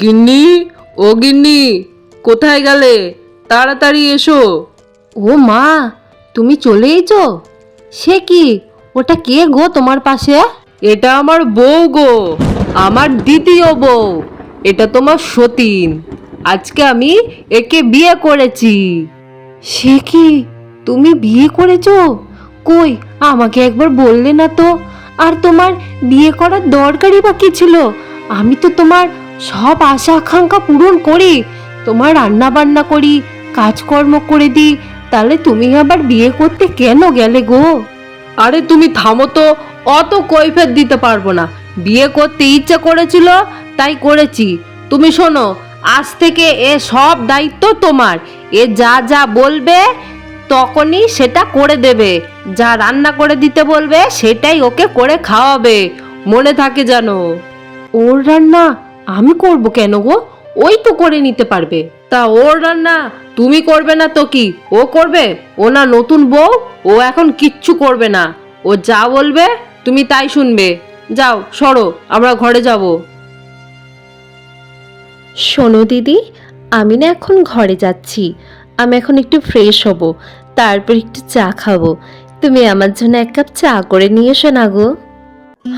গিন্নি ও গিন্নি কোথায় গেলে? তাড়াতাড়ি এসো। ও মা তুমি চলে এসো? সে কি? ওটা কে গো তোমার পাশে? এটা আমার বউ গো আমার দ্বিতীয় বউ। এটা তোমার সতীন। আজকে আমি একে বিয়ে করেছি। সে কি? তুমি বিয়ে করেছ? কই আমাকে একবার বললে না তো? আর তোমার বিয়ে করার দরকারই বা কি ছিল? আমি তো তোমার সব আশা আকাঙ্ক্ষা পূরণ করি তোমার রান্না বান্না করি কাজকর্ম করে দিই তাহলে তুমি আবার বিয়ে করতে কেন গেলে গো? আরে তুমি থামো তো অত কৈফের দিতে পারব না। বিয়ে করতে ইচ্ছা করেছিল তাই করেছি। তুমি শোনো আজ থেকে এ সব দায়িত্ব তোমার। এ যা যা বলবে তখনই সেটা করে দেবে। যা রান্না করে দিতে বলবে সেটাই ওকে করে খাওয়াবে। মনে থাকে জানো ওর রান্না আমি করব কেন গো? ওই তো করে নিতে পারবে। তা ওর রান্না তুমি করবে না তো কি? ও করবে? ও না নতুন বউ? ও এখন কিচ্ছু করবে না। ও যা বলবে তুমি তাই শুনবে। যাও সরো আমরা ঘরে যাব। শোনো দিদি আমি না এখন ঘরে যাচ্ছি। আমি এখন একটু ফ্রেশ হব তারপর একটু চা খাব। তুমি আমার জন্য এক কাপ চা করে নিয়ে এসো না গো।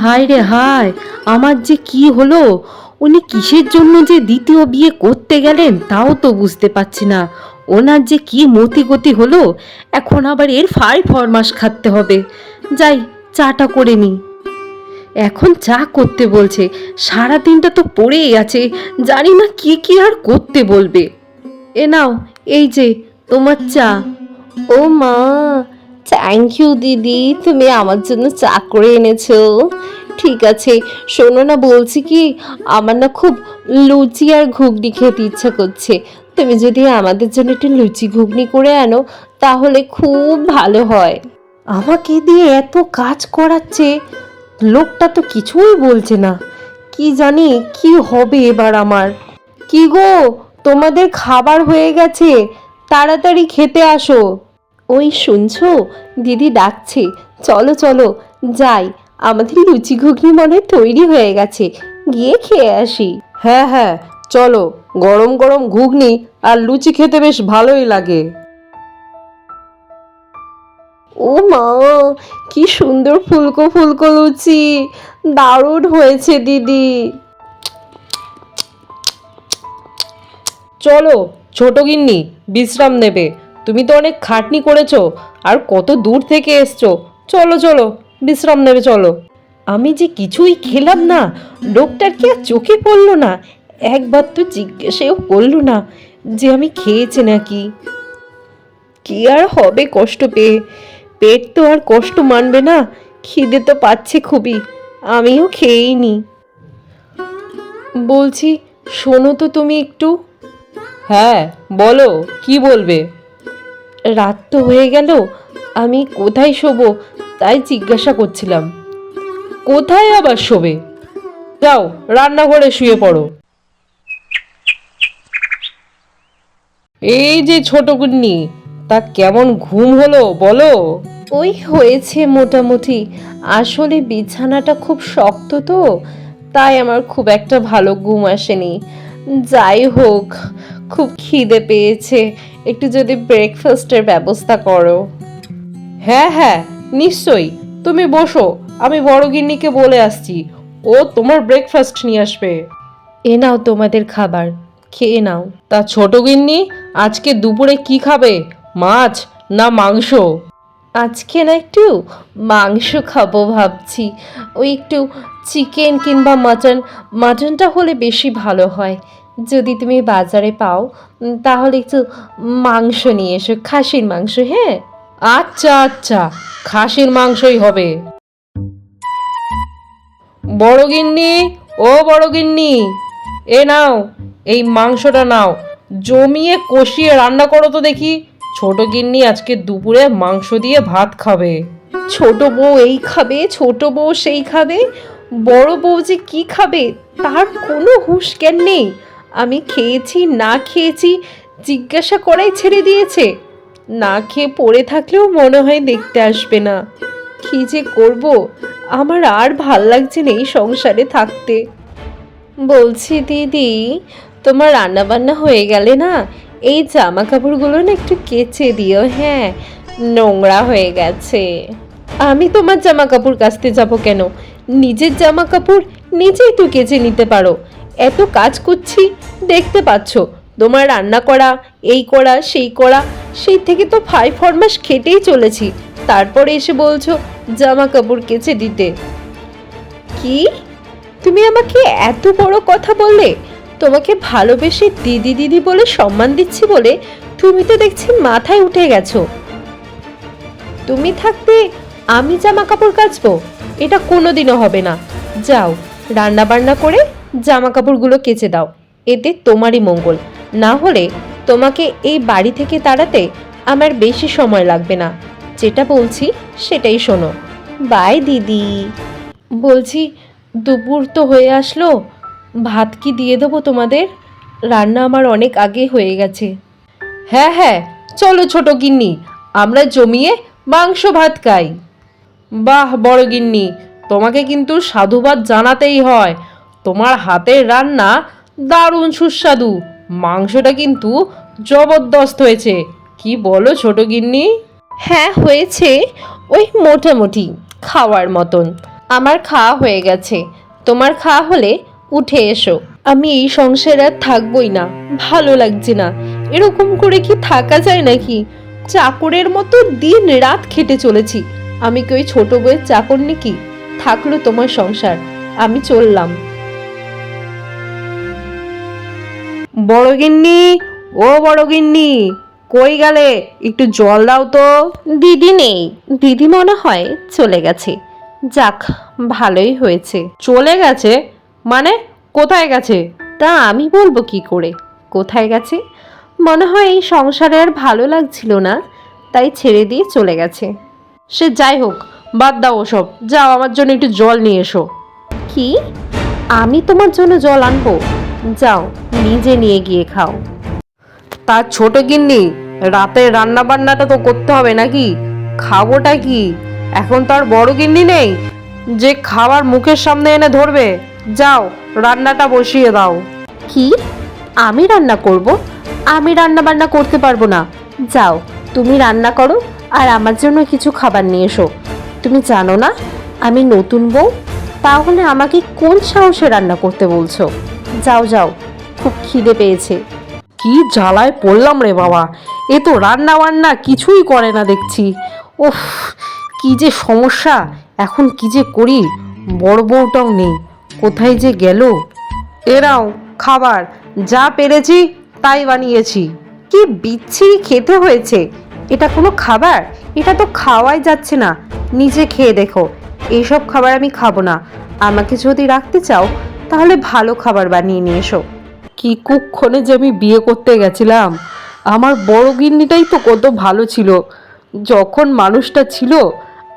হায় রে হায় আমার যে কি হলো? উনি কিসের জন্য যে দ্বিতীয় বিয়ে করতে গেলেন তাও তো বুঝতে পারছি না। ওনার যে কি মতি গতি হলো, এখন আবার এর ফাই ফরমাস খাটতে হবে। যাই, চাটা করে নিই। এখন চা করতে বলছে সারা দিনটা তো পড়েই আছে, জানি না কি কি আর করতে বলবে। এ নাও, এই যে, তোমার চা। ও মা থ্যাংক ইউ দিদি, তুমি আমার জন্য চা করে এনেছো। ঠিক আছে। শোনো না বলছি কি আমার না খুব লুচি আর ঘুগনি খেতে ইচ্ছা করছে। তুমি যদি আমাদের জন্য একটু লুচি ঘুগনি করে আনো তাহলে খুব ভালো হয়। আমাকে দিয়ে এত কাজ করাচ্ছে লোকটা তো কিছুই বলছে না। কি জানি কি হবে এবার আমার। কি গো তোমাদের খাবার হয়ে গেছে তাড়াতাড়ি খেতে আসো। ওই শুনছো? দিদি ডাকছে। চলো চলো যাই। আমাদের লুচি ঘুগনি মনে তৈরি হয়ে গেছে। গিয়ে খেয়ে আসি। হ্যাঁ হ্যাঁ চলো গরম গরম ঘুগনি আর লুচি খেতে বেশ ভালোই লাগে। ও মা কি সুন্দর ফুলকো ফুলকো লুচি। দারুণ হয়েছে দিদি। চলো ছোট গিন্নি বিশ্রাম নেবে। তুমি তো অনেক খাটনি করেছ আর কত দূর থেকে এসছো। চলো চলো। বিশ্রাম নেবে চলো। আমি যে কিছুই খেলাম না লোকটার কি আর চোখে পড়ল না? একবার তো জিজ্ঞাসাও করল না যে আমি খেয়েছি নাকি। কি আর হবে কষ্ট পেয়ে? পেট তো আর কষ্ট মানবে না খিদে তো পাচ্ছে খুবই আমিও খেয়েই নি বলছি শোনো তো তুমি একটু। হ্যাঁ বলো কি বলবে? রাত তো হয়ে গেল আমি কোথায় শোবো? তাই জিজ্ঞাসা করছিলাম কোথায় আবার শোবে? যাও রান্নাঘরে শুয়ে পড়ো। এই যে ছোট গুন্নি তা কেমন ঘুম হলো বলো? ওই হয়েছে মোটামুটি। আসলে বিছানাটা খুব শক্ত তো তাই আমার খুব একটা ভালো ঘুম আসেনি। যাই হোক খুব খিদে পেয়েছে। একটু যদি ব্রেকফাস্টের ব্যবস্থা করো। হ্যাঁ হ্যাঁ নিশ্চয়ই তুমি বসো আমি বড় গিন্নিকে বলে আসছি ও তোমার ব্রেকফাস্ট নিয়ে আসবে। এ নাও তোমাদের খাবার খেয়ে নাও। তা ছোট গিন্নি আজকে দুপুরে কি খাবে মাছ না মাংস? আজকে না একটু মাংস খাব ভাবছি ওই একটু চিকেন কিংবা মাটন মাটনটা হলে বেশি ভালো হয়। যদি তুমি বাজারে পাও তাহলে একটু মাংস নিয়ে এসো খাসির মাংস হ্যাঁ? আচ্ছা আচ্ছা খাসির মাংসই হবে। বড় গিন্নি, ও বড় গিন্নি, এ নাও, এই মাংসটা নাও। জমিয়ে কষিয়ে রান্না করো তো দেখি। ছোট গিন্নি আজকে দুপুরে মাংস দিয়ে ভাত খাবে। ছোট বউ এই খাবে, ছোট বউ সেই খাবে। বড় বউ যে কি খাবে, তার কোনো হুঁশ জ্ঞান নেই। আমি খেয়েছি, না খেয়েছি, জিজ্ঞাসা করাই ছেড়ে দিয়েছে। না খেয়ে পড়ে থাকলেও মনে হয় দেখতে আসবে না। কি যে করব? আমার আর ভালো লাগছে না এই সংসারে থাকতে। বলছি দিদি, তোমার রান্না বান্না হয়ে গেলে না এই জামা কাপড়গুলো না একটু কেচে দিও হ্যাঁ নোংরা হয়ে গেছে। আমি তোমার জামা কাপড় কাচতে যাব কেন? নিজের জামা কাপড় নিজেই তো কেচে নিতে পারো। এত কাজ করছি, দেখতে পাচ্ছ তোমার রান্না করা, এই করা, সেই করা, সেই থেকে তো ফাই ফরমাস খেটেই চলেছি। তারপরে এসে বলছো জামা কাপড় কেচে দিতে। কি? তুমি আমাকে এত বড় কথা বললে? তোমাকে ভালোবেসে দিদি দিদি বলে সম্মান দিচ্ছি বলে তুমি তো দেখছি মাথায় উঠে গেছো। তুমি থাকতে আমি জামা কাপড় কাচবো? এটা কোনোদিনও হবে না। যাও রান্না বান্না করে জামা কাপড়গুলো কেচে দাও। এতে তোমারই মঙ্গল। না হলে তোমাকে এই বাড়ি থেকে তাড়াতে আমার বেশি সময় লাগবে না। যেটা বলছি সেটাই শোনো। বাই, দিদি। বলছি, দুপুর তো হয়ে আসলো। ভাত কি দিয়ে দেবো তোমাদের? রান্না আমার অনেক আগে হয়ে গেছে। হ্যাঁ হ্যাঁ চলো ছোট গিন্নি, আমরা জমিয়ে মাংস ভাত খাই। বাহ, বড় গিন্নি, তোমাকে কিন্তু সাধুবাদ জানাতেই হয়। তোমার হাতের রান্না দারুণ সুস্বাদু। মাংসটা কিন্তু জবরদস্ত হয়েছে। কি বলো ছোট গিন্নি? হ্যাঁ হয়েছে। ওই মোটামুটি খাওয়ার মতন। আমার খাওয়া হয়ে গেছে। তোমার খাওয়া হলে উঠে এসো। আমি এই সংসারে আর থাকবই না। ভালো লাগছে না। এরকম করে কি থাকা যায় নাকি? চাকরের মতো দিন রাত খেটে চলেছি। আমি কি ওই ছোট বইয়ের চাকর নাকি? থাকল তোমার সংসার। আমি চললাম। বড় গিন্নি ও বড় গিন্নি কই গেলে? একটু জল দাও তো। দিদি নেই। দিদি মনে হয় চলে গেছে। যাক ভালোই হয়েছে। চলে গেছে? মানে কোথায় গেছে? তা আমি বলব কি করে? কোথায় গেছে? মনে হয় এই সংসারে আর ভালো লাগছিল না তাই ছেড়ে দিয়ে চলে গেছে। সে যাই হোক বাদ দাও ওসব। যাও আমার জন্য একটু জল নিয়ে এসো। কি? আমি তোমার জন্য জল আনব? যাও, নিজে নিয়ে গিয়ে খাও। তার ছোট গিন্নি, রাতের রান্না বান্নাটা তো করতে হবে নাকি? খাবোটা কি? এখন তো আর বড় গিন্নি নেই? যে খাবার মুখের সামনে এনে ধরবে, যাও, রান্নাটা বসিয়ে দাও। কি? আমি রান্না করব? আমি রান্না বান্না করতে পারব না। যাও, তুমি রান্না করো আর আমার জন্য কিছু খাবার নিয়ে এসো। তুমি জানো না, আমি নতুন বউ, তাহলে আমাকে কোন সাহসে রান্না করতে বলছো? যাও যাও। খুব খিদে পেয়েছে। কি জ্বালায় পড়লাম রে বাবা। এ তো রান্না বান্না কিছুই করে না দেখছি। ওফ কি যে সমস্যা। এখন কি যে করি? বড় বউটাও নেই। কোথায় যে গেল? এরাও খাবার। যা পেরেছি, তাই বানিয়েছি। কি বিচ্ছিরি খেতে হয়েছে। এটা কোনো খাবার? এটা তো খাওয়াই যাচ্ছে না। নিজে খেয়ে দেখো। এইসব খাবার আমি খাব না। আমাকে যদি রাখতে চাও তাহলে ভালো খাবার বানিয়ে নিয়ে এসো। কি কুক্ষণে যে আমি বিয়ে করতে গেছিলাম। আমার বড় গিন্নিটাই তো কত ভালো ছিল। যখন মানুষটা ছিল,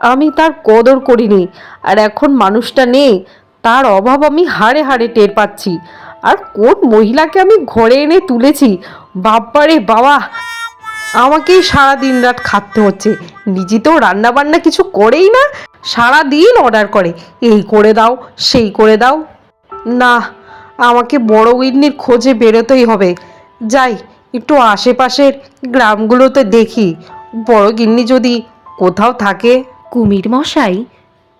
আমি তার কদর করিনি। আর এখন মানুষটা নেই, তার অভাব আমি হাড়ে হাড়ে টের পাচ্ছি। আর কোন মহিলাকে আমি ঘরে এনে তুলেছি? বাপ্পারে বাবা! আমাকেই সারা দিন রাত খাটতে হচ্ছে। নিজে তো রান্না বান্না কিছু করেই না সারা দিন অর্ডার করে। এই করে দাও, সেই করে দাও। না আমাকে বড় গিন্নির খোঁজে বেরোতেই হবে। যাই একটু আশেপাশের গ্রামগুলোতে দেখি। বড় গিন্নি যদি কোথাও থাকে। কুমির মশাই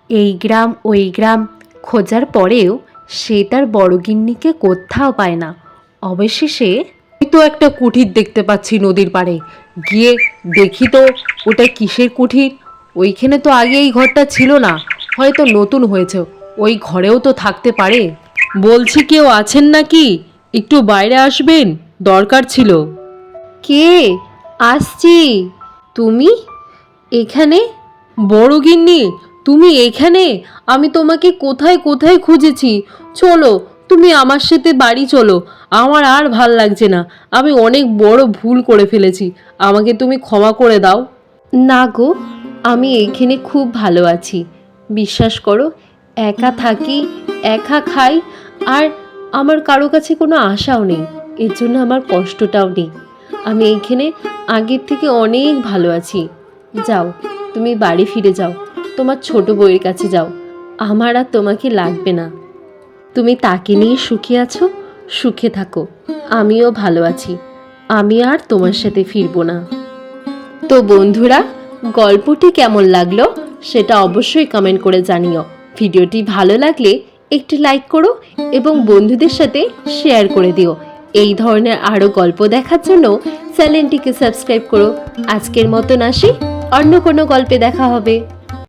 এই গ্রাম ওই গ্রাম খোঁজার পরেও সে তার বড় গিন্নিকে কোথাও পায় না। অবশেষে ওই তো একটা কুঠির দেখতে পাচ্ছি নদীর পাড়ে। গিয়ে দেখি তো ওটা কিসের কুঠির? ওইখানে তো আগে এই ঘরটা ছিল না হয়তো নতুন হয়েছে। ওই ঘরেও তো থাকতে পারে। বলছি কেউ আছেন নাকি? একটু বাইরে আসবেন দরকার ছিল। কে? আসছি। তুমি? এখানে? বড় গিন্নি তুমি এখানে? আমি তোমাকে কোথায় কোথায় খুঁজেছি? চলো তুমি আমার সাথে বাড়ি চলো। আমার আর ভালো লাগছে না। আমি অনেক বড় ভুল করে ফেলেছি। আমাকে তুমি ক্ষমা করে দাও। না গো আমি এখানে খুব ভালো আছি। বিশ্বাস করো একা থাকি, একা খাই, আর আমার কারও কাছে কোনো আশাও নেই। এর জন্য আমার কষ্টটাও নেই। আমি এইখানে আগের থেকে অনেক ভালো আছি। যাও, তুমি বাড়ি ফিরে যাও। তোমার ছোট বউয়ের কাছে যাও। আমার আর তোমাকে লাগবে না। তুমি তাকে নিয়ে সুখে আছো, সুখে থাকো। আমিও ভালো আছি। আমি আর তোমার সাথে ফিরবো না। তো বন্ধুরা, গল্পটি কেমন লাগল সেটা অবশ্যই কমেন্ট করে জানিও। ভিডিওটি ভালো লাগলে একটি লাইক করো এবং বন্ধুদের সাথে শেয়ার করে দিও। এই ধরনের আরও গল্প দেখার জন্য চ্যানেলটিকে সাবস্ক্রাইব করো। আজকের মতন আসি, অন্য কোনো গল্পে দেখা হবে।